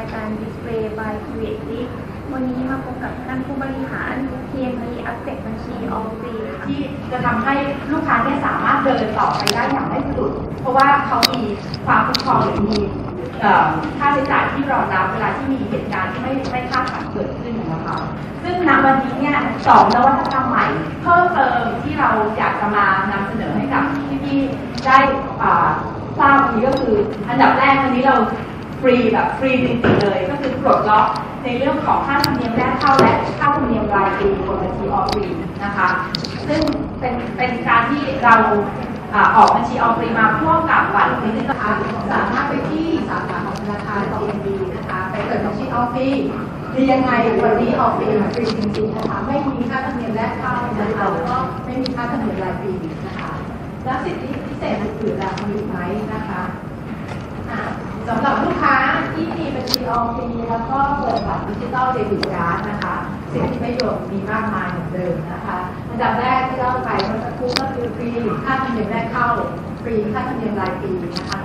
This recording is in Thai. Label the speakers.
Speaker 1: ายการ Display by QX วันนี้มาพบกับท่านผู้บริหาร TME a s s e t บัญชีออมสิน
Speaker 2: ที่จะทำให้ลูกค้าเนี่ยสามารถเดินต่อไปได้อย่างไม่สะดุด เพราะว่าเขามีความคุ้มครองหรือมีค่าใช้จ่ายที่รองรับเวลาที่มีเหตุการณ์ที่ไม่ไม่คาดฝันเกิดขึ้นนะคะซึ่งณวันนี้เนี่ยสองนวัตกรรมใหม่ เพิ่มเติมที่เราอยากจะมานำเสนอให้กับพี่ๆได้ทราบนี้ก็คือ อันดับแรกวันนี้เรา ฟรีแบบฟรีจริงๆเลย ก็คือปลดล็อกในเรื่องของค่าธรรมเนียมแรกเข้าและค่าธรรมเนียมรายปีบนบัญชีออฟฟรีนะคะ ซึ่งเป็นเป็นการที่เราออกบัญชีออฟฟรีมาพ่วงกับบัตรดิจิทัล
Speaker 3: สามารถไปที่สาขาของธนาคาร PNB นะคะไปเปิดบัญชีออฟฟี่ดียังไงวันนี้ออฟฟี่ฟรีจริงๆนะคะไม่มีค่าธรรมเนียมแรกเข้านะคะแล้วก็ไม่มีค่าธรรมเนียมรายปีนะคะแล้วสิทธิพิเศษอื่นๆล่ะมีไหมนะคะ สำหรับลูกค้าที่มีบัญชีออฟรีแล้วก็เปิดบัตรดิจิตอลเดบิตการ์ดนะคะสิทธิประโยชน์มีมากมายเหมือนเดิมนะคะอันดับแรกที่เราไปเมื่อสักครู่ก็คือฟรีค่าธรรมเนียมแรกเข้าฟรีค่าธรรมเนียมรายปีนะคะค้า